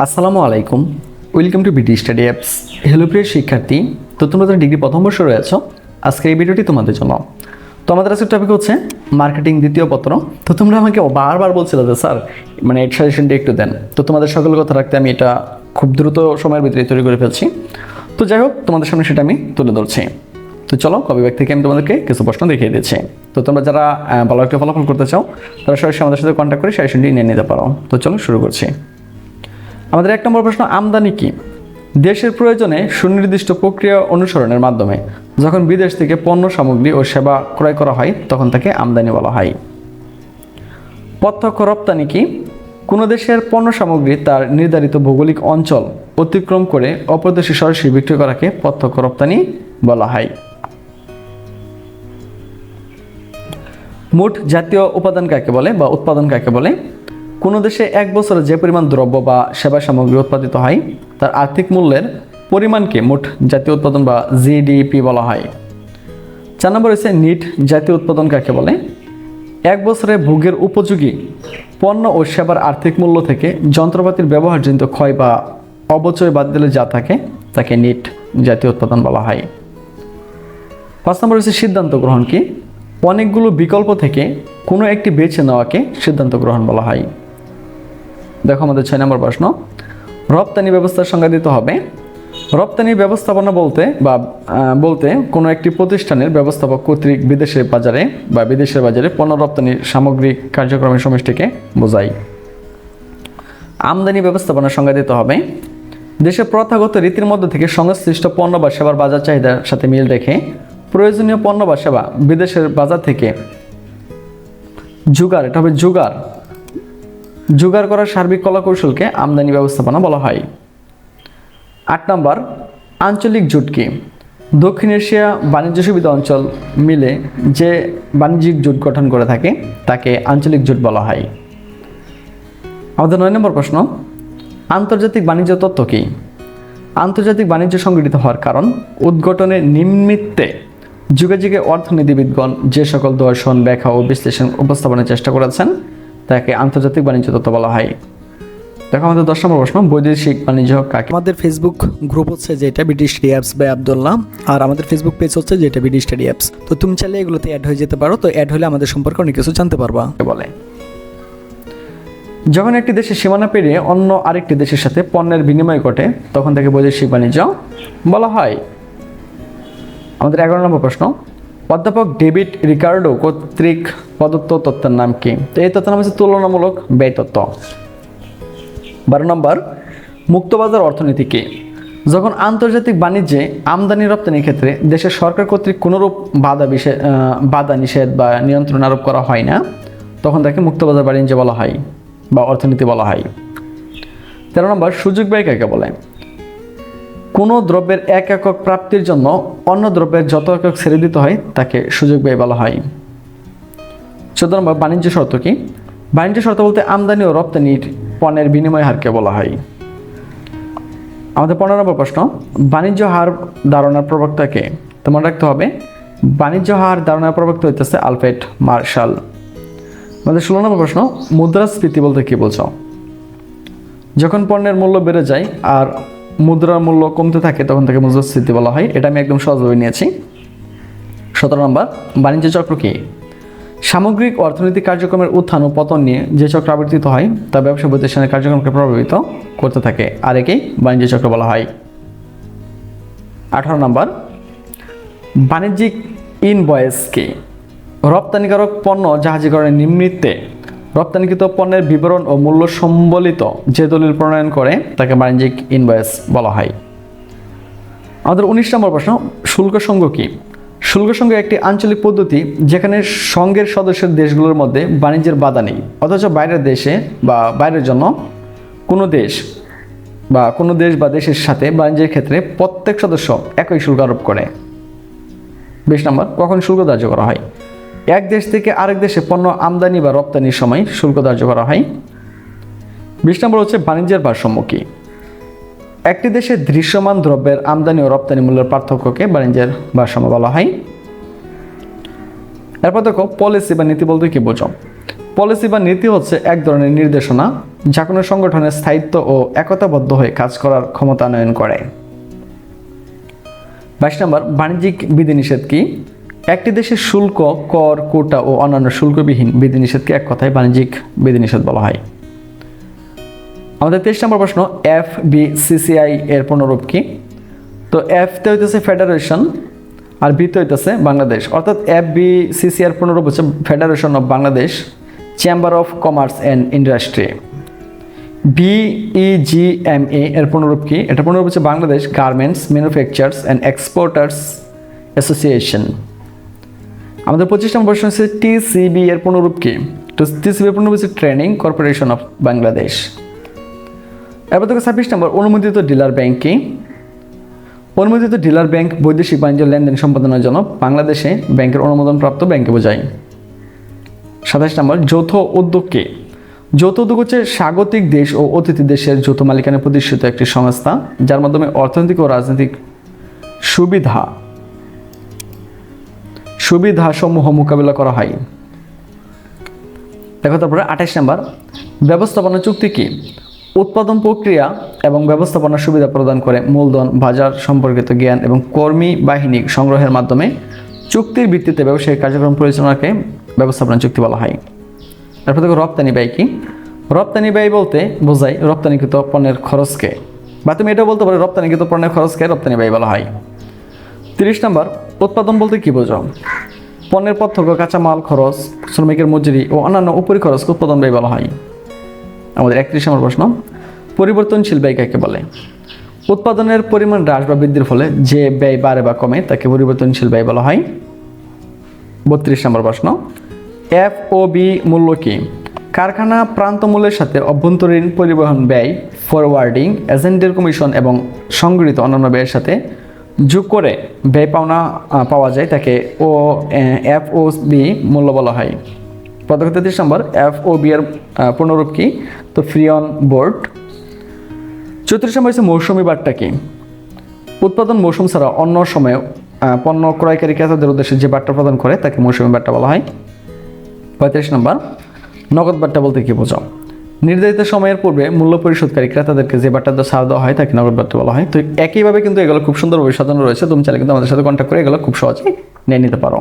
আসসালামু আলাইকুম। Welcome to BD study apps hello প্রিয় শিক্ষার্থী। তো তোমরা তো ডিগ্রি প্রথম বর্ষ রয়েছ আজকে এই ভিডিওটি তোমাদের জন্য। তো আমাদের আজকের টপিক হচ্ছে মার্কেটিং দ্বিতীয় পত্র। তো তোমরা আমাকে বারবার বলছিলে যে, স্যার মানে এর সাজেশনটি একটু দেন। তো তোমাদের সকল কথা রাখতে আমি এটা খুব দ্রুত সময়ের ভিতরে তৈরি করে ফেলছি। তো যাই হোক, তোমাদের সামনে সেটা আমি তুলে ধরছি। তো চলো কবি থেকে আমি তোমাদেরকে কিছু প্রশ্ন দেখিয়ে দিচ্ছি। তো তোমরা যারা ভালো একটা ফলাফল করতে চাও, তারা সরাসরি আমাদের সাথে কন্ট্যাক্ট করে সাজেশনটি নিয়ে নিতে পারো। তো চলো, শুরু করছি। আমাদের এক নম্বর প্রশ্ন, আমদানি কি? দেশের প্রয়োজনে সুনির্দিষ্ট প্রক্রিয়া অনুসরণের মাধ্যমে যখন বিদেশ থেকে পণ্য সামগ্রী ও সেবা ক্রয় করা হয়, তখন তাকে আমদানি বলা হয়। প্রত্যক্ষ রপ্তানি কি? কোনো দেশের পণ্য সামগ্রী তার নির্ধারিত ভৌগোলিক অঞ্চল অতিক্রম করে অপর দেশে সরাসরি বিক্রি করাকে প্রত্যক্ষ রপ্তানি বলা হয়। মোট জাতীয় উপাদান কাকে বলে বা উৎপাদন কাকে বলে? কোনো দেশে এক বছরে যে পরিমাণ দ্রব্য বা সেবা সামগ্রী উৎপাদিত হয়, তার আর্থিক মূল্যের পরিমাণকে মোট জাতীয় উৎপাদন বা জিডিপি বলা হয়। চার নম্বর হচ্ছে নিট জাতীয় উৎপাদন কাকে বলে? এক বছরে ভোগের উপযোগী পণ্য ও সেবার আর্থিক মূল্য থেকে যন্ত্রপাতির ব্যবহারজনিত ক্ষয় বা অবচয় বাদ দিলে যা থাকে, তাকে নিট জাতীয় উৎপাদন বলা হয়। পাঁচ নম্বর হচ্ছে সিদ্ধান্ত গ্রহণ কি? অনেকগুলো বিকল্প থেকে কোনো একটি বেছে নেওয়াকে সিদ্ধান্ত গ্রহণ বলা হয়। দেখো আমাদের ছয় নম্বর প্রশ্ন। রপ্তানি ব্যবস্থার সংজ্ঞা দিতে হবে। রপ্তানি ব্যবস্থাপনা বলতে বা বলতে কোনো একটি প্রতিষ্ঠানের ব্যবস্থাপক কর্তৃক বিদেশের বাজারে বা বিদেশের বাজারে পণ্য রপ্তানির সামগ্রিক কার্যক্রমের সমষ্টিকে বোঝায়। আমদানি ব্যবস্থাপনার সংজ্ঞা দিতে হবে। দেশের প্রথাগত রীতির মধ্যে থেকে সংশ্লিষ্ট পণ্য বা সেবার বাজার চাহিদার সাথে মিল রেখে প্রয়োজনীয় পণ্য বা সেবা বিদেশের বাজার থেকে জুগার এটা হবে জুগার জোগাড় করার সার্বিক কলাকৌশলকে আমদানি ব্যবস্থাপনা বলা হয়। আট নম্বর, আঞ্চলিক জোট কি? দক্ষিণ এশিয়া বাণিজ্য সুবিধা অঞ্চল মিলে যে বাণিজ্যিক জোট গঠন করে থাকে, তাকে আঞ্চলিক জোট বলা হয়। আমাদের নয় নম্বর প্রশ্ন, আন্তর্জাতিক বাণিজ্য তত্ত্ব কি? আন্তর্জাতিক বাণিজ্য সংগঠিত হওয়ার কারণ উদ্ঘটনের নিমিত্তে যুগে যুগে অর্থনীতিবিদগণ যে সকল দর্শন, ব্যাখ্যা ও বিশ্লেষণ উপস্থাপনের চেষ্টা করেছেন তাকে আন্তর্জাতিক বাণিজ্য তত্ত্ব বলা হয়। দেখো আমাদের দশ নম্বর প্রশ্ন বৈদেশিক বাণিজ্য কাকে? আমাদের ফেসবুক গ্রুপ হচ্ছে যেটা ব্রিটিশ অ্যাপস বাই আবদুল্লাহ আর আমাদের ফেসবুক পেজ হচ্ছে যেটা ব্রিটিশ স্টাডি অ্যাপস তো তুমি চাইলে এগুলোতে অ্যাড হয়ে যেতে পারো তো অ্যাড হলে আমাদের সম্পর্কে অনেক কিছু জানতে পারবা। বলে? যখন একটি দেশের সীমানা পেরিয়ে অন্য আরেকটি দেশের সাথে পণ্যের বিনিময় ঘটে তখন তাকে বৈদেশিক বাণিজ্য বলা হয়। আমাদের এগারো নম্বর প্রশ্ন অধ্যাপক ডেভিড রিকার্ডো কর্তৃক প্রদত্ত তত্ত্বের নাম কি? তো এই তত্ত্বের নাম হচ্ছে তুলনামূলক ব্যয় তত্ত্ব বারো নম্বর মুক্তবাজার অর্থনীতি কি? যখন আন্তর্জাতিক বাণিজ্যে আমদানি রপ্তানির ক্ষেত্রে দেশের সরকার কর্তৃক কোনোরূপ বাধা বিষে আহ, বাধা নিষেধ বা নিয়ন্ত্রণ আরোপ করা হয় না তখন তাকে মুক্তবাজার বাণিজ্য বলা হয় বা অর্থনীতি বলা হয়। তেরো নম্বর সুযোগ ব্যয় কাকে বলে? কোনো দ্রব্যের এক একক প্রাপ্তির জন্য অন্য দ্রব্যের যত একক ছেড়ে দিতে হয়, তাকে সুযোগ ব্যয় বলা হয়। চোদ্দ নম্বর, বাণিজ্য শর্ত কি? বাণিজ্য শর্ত বলতে আমদানি ও রপ্তানির পণ্যের বিনিময় হারকে বলা হয়। আমাদের পনেরো নম্বর প্রশ্ন, বাণিজ্য হার ধারণার প্রবক্তাকে তো মনে রাখতে হবে, বাণিজ্য হার ধারণার প্রবক্তা হইতেছে আলফ্রেড মার্শাল। আমাদের ষোলো নম্বর প্রশ্ন, মুদ্রাস্ফীতি বলতে কি বলছো যখন পণ্যের মূল্য বেড়ে যায় আর মুদ্রার মূল্য কমতে থাকে, তখন তাকে মুদ্রাস্ফীতি বলা হয়। এটা আমি একদম সহজভাবে নিয়েছি। সতেরো নম্বর, বাণিজ্য চক্র কি? সামগ্রিক অর্থনৈতিক কার্যক্রমের উত্থান ও পতন নিয়ে যে চক্র আবর্তিত হয়, তা ব্যবসা প্রতিষ্ঠানের কার্যক্রমকে প্রভাবিত করতে থাকে। আর একেই বাণিজ্য চক্র বলা হয়। আঠারো নম্বর, বাণিজ্যিক ইনভয়েস কি? রপ্তানিকারক পণ্য জাহাজীকরণের নিমিত্তে রপ্তানিকৃত পণ্যের বিবরণ ও মূল্য সম্বলিত যে দলিল প্রণয়ন করে, তাকে বাণিজ্যিক ইনভয়েস বলা হয়। আমাদের উনিশ নম্বর প্রশ্ন, শুল্ক সংঘ কি? শুল্ক সংঘ একটি আঞ্চলিক পদ্ধতি যেখানে সংঘের সদস্যের দেশগুলোর মধ্যে বাণিজ্যের বাধা নেই। অথচ বাইরের দেশে বা বাইরের জন্য কোনো দেশ বা কোনো দেশ বা দেশের সাথে বাণিজ্যের ক্ষেত্রে প্রত্যেক সদস্য একই শুল্ক আরোপ করে। বিশ নম্বর, কখন শুল্ক ধার্য করা হয়? এক দেশ থেকে আরেক দেশে পণ্য আমদানি বা রপ্তানির সময় শুল্ক ধার্য করা হয়। বিশ নম্বর হচ্ছে বাণিজ্যের ভারসাম্য কি? একটি দেশে দৃশ্যমান দ্রব্যের আমদানি ও রপ্তানি মূল্যের পার্থক্যকে বাণিজ্যের ভারসাম্য বলা হয়। এরপর দেখো, পলিসি বা নীতি বলতে কি বোঝো? পলিসি বা নীতি হচ্ছে এক ধরনের নির্দেশনা, যা কোনো সংগঠনের স্থায়িত্ব ও একতাবদ্ধ হয়ে কাজ করার ক্ষমতায়ন করে। বাইশ নম্বর, বাণিজ্যিক বিধিনিষেধ কি? একটি দেশের শুল্ক, কর, কোটা ও অন্যান্য শুল্কবিহীন বিধিনিষেধকে এক কথায় বাণিজ্যিক বিধিনিষেধ বলা হয়। আমাদের তেইশ নম্বর প্রশ্ন এফ বি সিসিআই এর পুনরূপ কি? তো এফতে হইতেছে ফেডারেশন আর বিতে হইতেছে বাংলাদেশ। অর্থাৎ এফ বি সিসিআর পুনরূপ হচ্ছে federation of Bangladesh, chamber of commerce and industry. BGMEA এর পুনরূপ কি? এটা পুনরূপ হচ্ছে Bangladesh garments manufacturers and exporters association. আমাদের পঁচিশ নম্বর প্রশ্ন হচ্ছে টিসিবি এর পুনরূপ কি? তো টিসিবি এর পুনরূপ হচ্ছে ট্রেনিং কর্পোরেশন অফ বাংলাদেশ এরপর থেকে ছাব্বিশ নম্বর, অনুমোদিত ডিলার ব্যাংক কি? অনুমোদিত ডিলার ব্যাংক বৈদেশিক বাণিজ্য লেনদেন সম্পাদনের জন্য বাংলাদেশে ব্যাংকের অনুমোদনপ্রাপ্ত ব্যাংকে বোঝায়। সাতাশ নম্বর, যৌথ উদ্যোগ কি? যৌথ উদ্যোগ হচ্ছে স্বাগতিক দেশ ও অতিথি দেশের যৌথ মালিকানা প্রতিষ্ঠিত একটি সংস্থা, যার মাধ্যমে অর্থনৈতিক ও রাজনৈতিক সুবিধা সুবিধা সমূহ মোকাবিলা করা হয়। দেখো তারপরে আঠাশ নাম্বার, ব্যবস্থাপনা চুক্তি কি? উৎপাদন প্রক্রিয়া এবং ব্যবস্থাপনার সুবিধা প্রদান করে মূলধন, বাজার সম্পর্কিত জ্ঞান এবং কর্মী বাহিনী সংগ্রহের মাধ্যমে চুক্তির ভিত্তিতে ব্যবসায়িক কার্যক্রম পরিচালনাকে ব্যবস্থাপনা চুক্তি বলা হয়। তারপর দেখো রপ্তানি ব্যয় কি? রপ্তানি ব্যয় বলতে বোঝায় রপ্তানিকৃত পণ্যের খরচকে। বা তুমি এটাও বলতে পারো, রপ্তানিকৃত পণ্যের খরচকে রপ্তানি ব্যয় বলা হয়। তিরিশ নম্বর, উৎপাদন বলতে কি বোঝো পণ্যের প্রত্যক্ষ কাঁচামাল খরচ, শ্রমিকের মজুরি ও অন্যান্য উপরি খরচকে উৎপাদন ব্যয় বলা হয়। আমাদের একত্রিশ নম্বর প্রশ্ন, পরিবর্তনশীল ব্যয় কাকে বলে? উৎপাদনের পরিমাণ হ্রাস বা বৃদ্ধির ফলে যে ব্যয় বাড়ে বা কমে তাকে পরিবর্তনশীল ব্যয় বলা হয়। বত্রিশ নম্বর প্রশ্ন, এফ ও বি মূল্য কি? কারখানা প্রান্ত মূল্যের সাথে অভ্যন্তরীণ পরিবহন ব্যয় ফরওয়ার্ডিং এজেন্টের কমিশন এবং সংগৃহীত অন্যান্য ব্যয়ের সাথে যোগ করে ব্যয় পাওনা পাওয়া যায় তাকে ও এফ ও বি মূল্য বলা হয়। পদক তেত্রিশ নম্বর এফ ও বি এর পূর্ণরূপ কি? তো ফ্রি অন বোর্ড। চৌত্রিশ নম্বর হচ্ছে মৌসুমি বার্তা কি? উৎপাদন মৌসুম ছাড়া অন্য সময়ে পণ্য ক্রয়কারী ক্রেতাদের উদ্দেশ্যে যে বার্তা প্রদান করে তাকে মৌসুমি বার্তা বলা হয়। পঁয়ত্রিশ নম্বর, নগদ বার্তা বলতে কি বোঝাও? নির্ধারিত সময়ের পূর্বে মূল্য পরিশোধকারী ক্রেতাদেরকে যে বার্তা ছাড় দেওয়া হয় তাকে নগদ বার্তা বলা হয়। তো একইভাবে কিন্তু এগুলো খুব সুন্দরভাবে সাজানো রয়েছে। তুমি চাইলে কিন্তু আমাদের সাথে কন্ট্যাক্ট করে এগুলো খুব সহজেই নিয়ে নিতে পারো।